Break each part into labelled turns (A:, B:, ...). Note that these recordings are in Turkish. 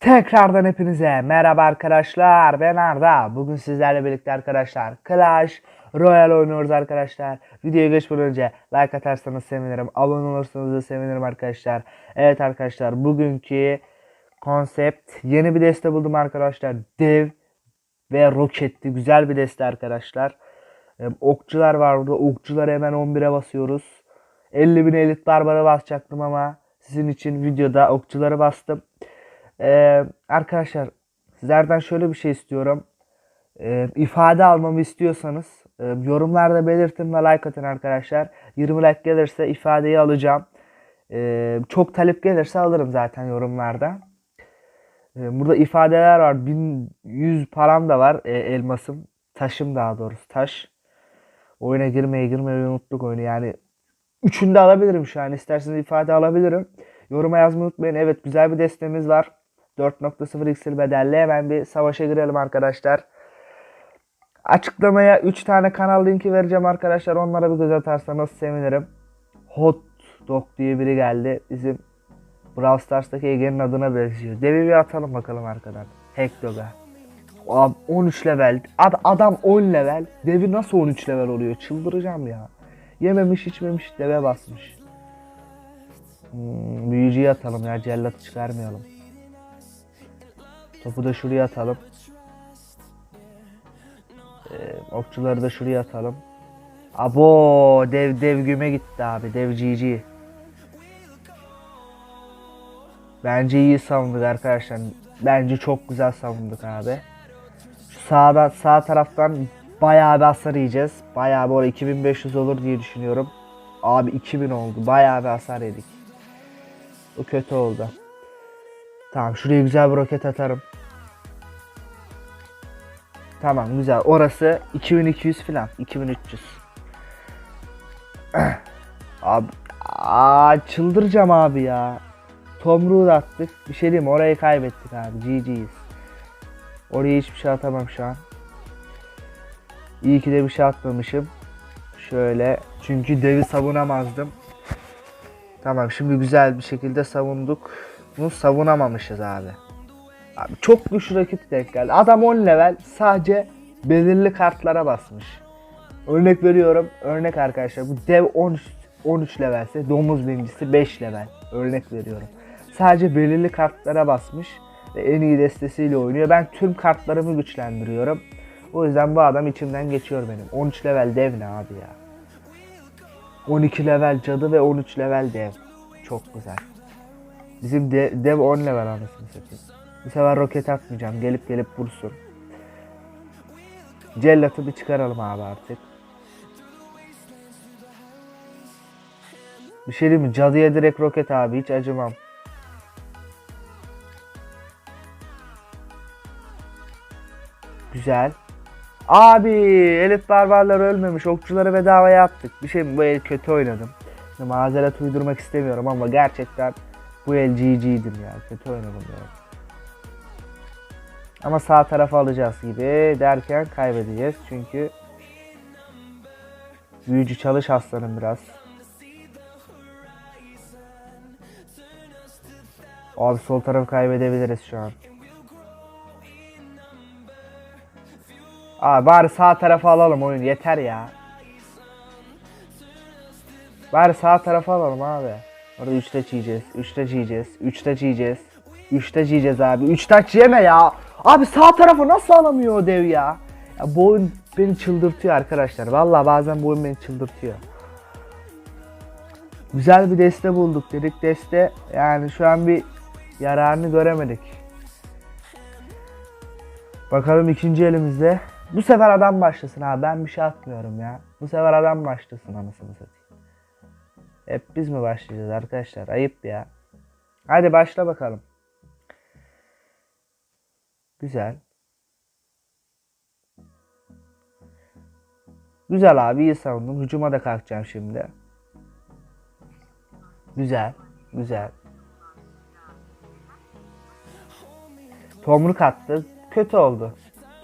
A: Tekrardan hepinize merhaba arkadaşlar ben Arda. Bugün sizlerle birlikte arkadaşlar Clash Royale oynuyoruz arkadaşlar. Videoya geçmeden önce like atarsanız sevinirim. Abone olursanız da sevinirim arkadaşlar. Evet arkadaşlar bugünkü konsept yeni bir deste buldum arkadaşlar. Dev ve roketli güzel bir deste arkadaşlar. Okçular var burada. Okçuları hemen 11'e basıyoruz. 50 bin elit barbara basacaktım ama sizin için videoda okçuları bastım. Ee, arkadaşlar sizlerden şöyle bir şey istiyorum. Ee, ifade almamı istiyorsanız e, yorumlarda belirtin ve like atın arkadaşlar. 20 like gelirse ifadeyi alacağım. Ee, çok talep gelirse alırım zaten yorumlarda. Ee, burada ifadeler var. 1100 param da var. e, elmasım. Taşım daha doğrusu taş. Oyuna girmeye girmeyi unuttuk oyunu yani. Üçünü de alabilirim şu an. İsterseniz ifade alabilirim. Yoruma yazmayı unutmayın. Evet güzel bir destemiz var. 4.0 iksir bedelli. Hemen bir savaşa girelim arkadaşlar. Açıklamaya 3 tane kanal linki vereceğim arkadaşlar. Onlara bir göz atarsanız sevinirim. Hot Dog diye biri geldi. Bizim Brawl Stars'taki Ege'nin adına benziyor. Devi bir atalım bakalım arkadan. Hack Dog'a. Abi 13 level. Ad- adam 10 level. Devi nasıl 13 level oluyor? Çıldıracağım ya. Yememiş içmemiş deve basmış. Hmm, büyücüyü atalım ya. Cellatı çıkarmayalım. Topu da şuraya atalım. Ee, okçuları da şuraya atalım. Abo dev dev güme gitti abi. Dev GG. Bence iyi savunduk arkadaşlar. Bence çok güzel savunduk abi. Şu sağda sağ taraftan bayağı bir hasar yiyeceğiz. Bayağı bir orada 2500 olur diye düşünüyorum. Abi 2000 oldu. Bayağı bir hasar yedik. O kötü oldu. Tamam şuraya güzel bir roket atarım. Tamam güzel. Orası 2200 falan. 2300. abi aa, çıldıracağım abi ya. Tomruğu da attık. Bir şey diyeyim? Orayı kaybettik abi. GG'yiz. Oraya hiçbir şey atamam şu an. İyi ki de bir şey atmamışım. Şöyle. Çünkü devi savunamazdım. Tamam şimdi güzel bir şekilde savunduk. Bunu savunamamışız abi. Abi çok güçlü rakip denk geldi. Adam 10 level sadece belirli kartlara basmış. Örnek veriyorum. Örnek arkadaşlar. Bu dev 13 13 levelse domuz birincisi 5 level. Örnek veriyorum. Sadece belirli kartlara basmış ve en iyi destesiyle oynuyor. Ben tüm kartlarımı güçlendiriyorum. O yüzden bu adam içimden geçiyor benim. 13 level dev ne abi ya. 12 level cadı ve 13 level dev. Çok güzel. Bizim de, dev 10 level anasını satayım. Bu sefer roket atmayacağım. Gelip gelip vursun. Cellat'ı bir çıkaralım abi artık. Bir şey diyeyim mi? Cadıya direkt roket abi. Hiç acımam. Güzel. Abi elit barbarlar ölmemiş. Okçuları bedavaya attık. Bir şey? Bu el kötü oynadım. Şimdi mazeret uydurmak istemiyorum ama gerçekten bu el GG'dim ya. Kötü oynadım ya. Ama sağ tarafa alacağız gibi derken kaybedeceğiz. Çünkü büyücü çalış aslanım biraz. Abi sol tarafı kaybedebiliriz şu an. Abi bari sağ tarafa alalım oyun yeter ya. Bari sağ tarafa alalım abi. Orada 3 taç yiyeceğiz. 3 taç yiyeceğiz. 3 taç yiyeceğiz. 3 taç yiyeceğiz abi. 3 taç yeme ya. Abi sağ tarafı nasıl alamıyor o dev ya? ya bu oyun beni çıldırtıyor arkadaşlar. Vallahi bazen bu oyun beni çıldırtıyor. Güzel bir deste bulduk dedik. Deste yani şu an bir yararını göremedik. Bakalım ikinci elimizde. Bu sefer adam başlasın abi. Ben bir şey atmıyorum ya. Bu sefer adam başlasın anasını satayım. Hep biz mi başlayacağız arkadaşlar? Ayıp ya. Hadi başla bakalım. Güzel. Güzel abi iyi savundum. Hücuma da kalkacağım şimdi. Güzel. Güzel. Tomruk attı. Kötü oldu.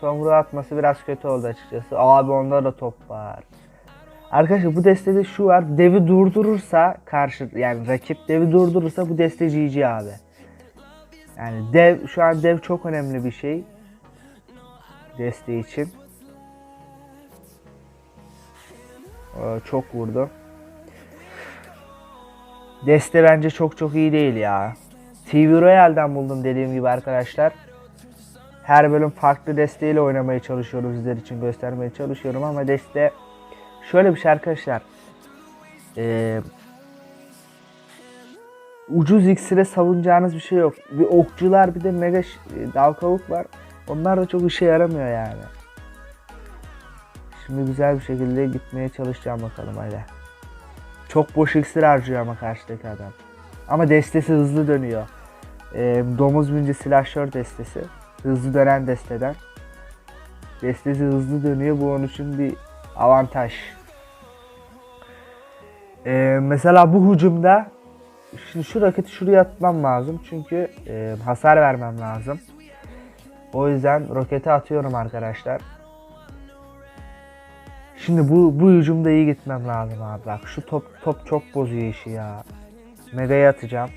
A: Tomruk atması biraz kötü oldu açıkçası. Abi onda da top var. Arkadaşlar bu destede şu var. Devi durdurursa karşı yani rakip devi durdurursa bu deste GG abi. Yani dev şu an dev çok önemli bir şey. Desteği için. Aa, çok vurdu. Deste bence çok çok iyi değil ya. TV Royale'den buldum dediğim gibi arkadaşlar. Her bölüm farklı desteğiyle oynamaya çalışıyorum sizler için göstermeye çalışıyorum ama deste şöyle bir şey arkadaşlar. Ee, ucuz iksire savunacağınız bir şey yok. Bir okçular bir de mega e, dal kavuk var. Onlar da çok işe yaramıyor yani. Şimdi güzel bir şekilde gitmeye çalışacağım bakalım hadi. Çok boş iksir harcıyor ama karşıdaki adam. Ama destesi hızlı dönüyor. Ee, domuz binci silahşör destesi. Hızlı dönen desteden. Destesi hızlı dönüyor. Bu onun için bir avantaj. Ee, mesela bu hücumda şimdi şu raketi şuraya atmam lazım. Çünkü e, hasar vermem lazım. O yüzden roketi atıyorum arkadaşlar. Şimdi bu bu hücumda iyi gitmem lazım abi. Bak şu top top çok bozuyor işi ya. Mega'ya atacağım.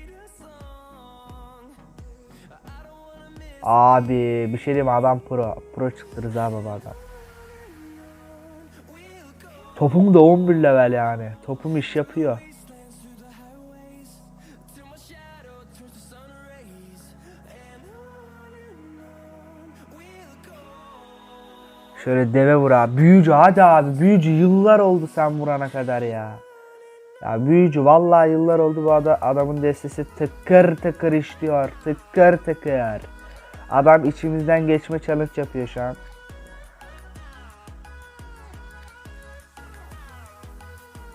A: Abi bir şey diyeyim adam pro. Pro çıktı Rıza babadan. Topum da 11 level yani. Topum iş yapıyor. Şöyle deve vur abi. Büyücü hadi abi. Büyücü yıllar oldu sen vurana kadar ya. Ya büyücü vallahi yıllar oldu bu ada- adamın destesi tıkır tıkır işliyor. Tıkır tıkır. Adam içimizden geçme challenge yapıyor şu an.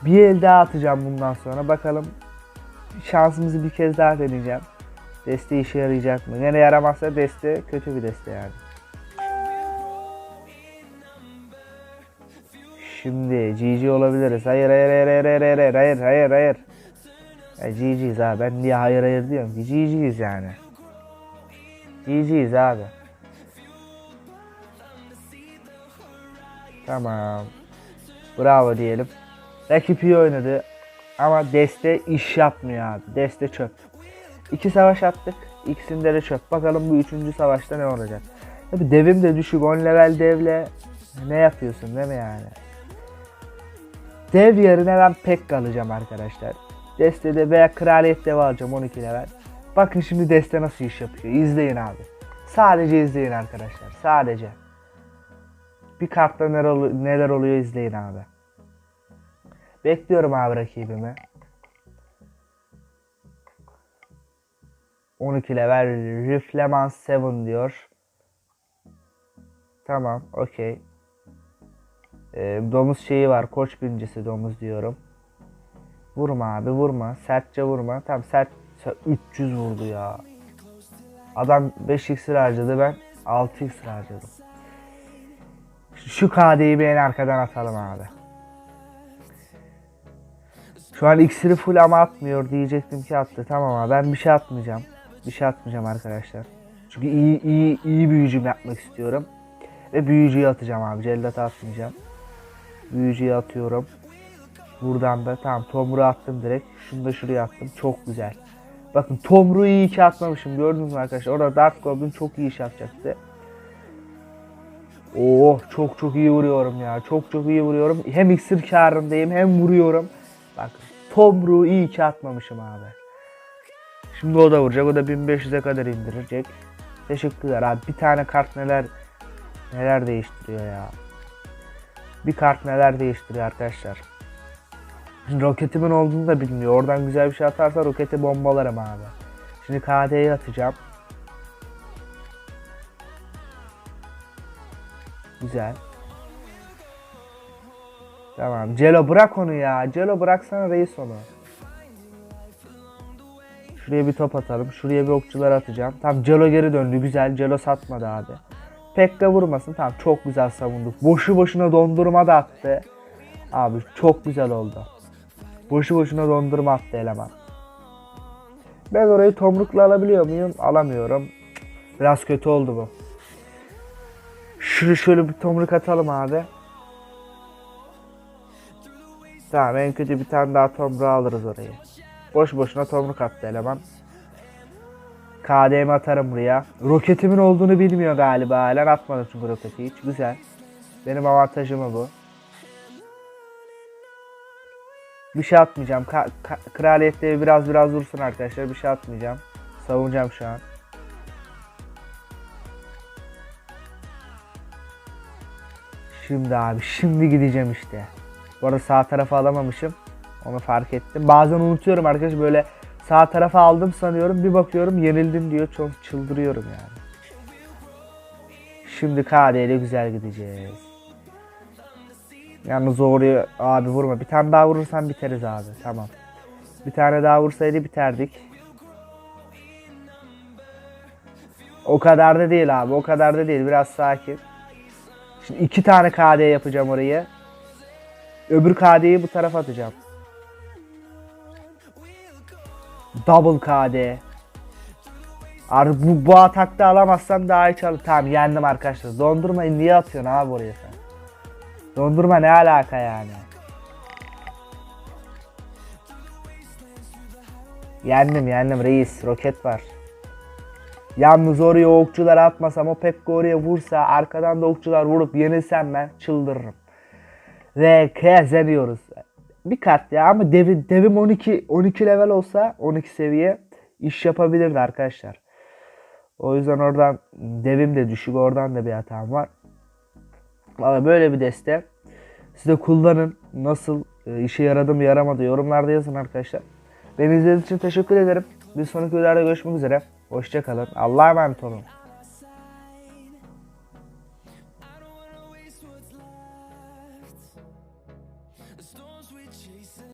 A: Bir el daha atacağım bundan sonra. Bakalım şansımızı bir kez daha deneyeceğim. Deste işe yarayacak mı? Yine yaramazsa deste kötü bir deste yani. Şimdi GG olabiliriz. Hayır hayır hayır hayır hayır hayır hayır hayır hayır. Ya GG'yiz abi. Ben niye hayır hayır diyorum ki GG'yiz yani. GG'yiz abi. Tamam. Bravo diyelim. Rakip iyi oynadı. Ama deste iş yapmıyor abi. Deste çöp. İki savaş attık. İkisinde de çöp. Bakalım bu üçüncü savaşta ne olacak. Tabi devim de düşük. 10 level devle ne yapıyorsun değil mi yani? Dev yerine ben pek alacağım arkadaşlar. Destede veya kraliyet dev alacağım 12 level. Bakın şimdi deste nasıl iş yapıyor. İzleyin abi. Sadece izleyin arkadaşlar. Sadece. Bir kartta neler, neler oluyor izleyin abi. Bekliyorum abi rakibimi. 12 level Rifleman 7 diyor. Tamam, okey. Ee, domuz şeyi var. Koç birincisi domuz diyorum. Vurma abi vurma. Sertçe vurma. Tamam sert. sert- 300 vurdu ya. Adam 5 iksir harcadı ben 6 iksir harcadım. Şu- KD'yi bir en arkadan atalım abi. Şu an iksiri full ama atmıyor diyecektim ki attı. Tamam abi ben bir şey atmayacağım. Bir şey atmayacağım arkadaşlar. Çünkü iyi iyi iyi bir hücum yapmak istiyorum. Ve büyücüyü atacağım abi. Cellat'ı atmayacağım. Büyücüyü atıyorum. Buradan da tamam Tomru attım direkt. Şunu da şuraya attım. Çok güzel. Bakın Tomru'yu iyi ki atmamışım. Gördünüz mü arkadaşlar? Orada Dark Goblin çok iyi iş yapacaktı. Oh çok çok iyi vuruyorum ya. Çok çok iyi vuruyorum. Hem iksir karındayım hem vuruyorum. Bak Tomru iyi ki atmamışım abi. Şimdi o da vuracak. O da 1500'e kadar indirecek. Teşekkürler abi. Bir tane kart neler neler değiştiriyor ya. Bir kart neler değiştiriyor arkadaşlar. Şimdi roketimin olduğunu da bilmiyor. Oradan güzel bir şey atarsa roketi bombalarım abi. Şimdi KD'yi atacağım. Güzel. Tamam. Celo bırak onu ya. Celo bıraksana reis onu. Şuraya bir top atalım. Şuraya bir okçular atacağım. Tamam Celo geri döndü. Güzel. Celo satmadı abi. Pekka vurmasın. Tamam çok güzel savunduk. Boşu boşuna dondurma da attı. Abi çok güzel oldu. Boşu boşuna dondurma attı eleman. Ben orayı tomrukla alabiliyor muyum? Alamıyorum. Biraz kötü oldu bu. Şunu şöyle bir tomruk atalım abi. Tamam en kötü bir tane daha tomruğu alırız orayı. Boş boşuna tomruk attı eleman. KDM atarım buraya. Roketimin olduğunu bilmiyor galiba. Halen atmadım çünkü roketi hiç. Güzel. Benim avantajım bu. Bir şey atmayacağım. Ka- ka- kraliyette biraz biraz dursun arkadaşlar. Bir şey atmayacağım. Savunacağım şu an. Şimdi abi şimdi gideceğim işte. Bu arada sağ tarafa alamamışım. Onu fark ettim. Bazen unutuyorum arkadaş böyle sağ tarafa aldım sanıyorum. Bir bakıyorum yenildim diyor. Çok çıldırıyorum yani. Şimdi KD ile güzel gideceğiz. Yalnız oraya abi vurma. Bir tane daha vurursan biteriz abi. Tamam. Bir tane daha vursaydı biterdik. O kadar da değil abi. O kadar da değil. Biraz sakin. Şimdi iki tane KD yapacağım orayı. Öbür KD'yi bu tarafa atacağım. Double KD. Artık bu, bu atakta alamazsam daha iyi çalır. Tamam yendim arkadaşlar. Dondurmayı niye atıyorsun abi oraya sen? Dondurma ne alaka yani? Yendim yendim reis. Roket var. Yalnız oraya okçular atmasam o Pekka oraya vursa arkadan da okçular vurup yenilsem ben çıldırırım. Ve kazanıyoruz. Bir kat ya ama devi, devim 12 12 level olsa 12 seviye iş yapabilirdi arkadaşlar. O yüzden oradan devim de düşük oradan da bir hatam var. Valla böyle bir deste. Siz de kullanın. Nasıl e, işe yaradı mı yaramadı yorumlarda yazın arkadaşlar. Beni izlediğiniz için teşekkür ederim. Bir sonraki videolarda görüşmek üzere. Hoşçakalın. Allah'a emanet olun.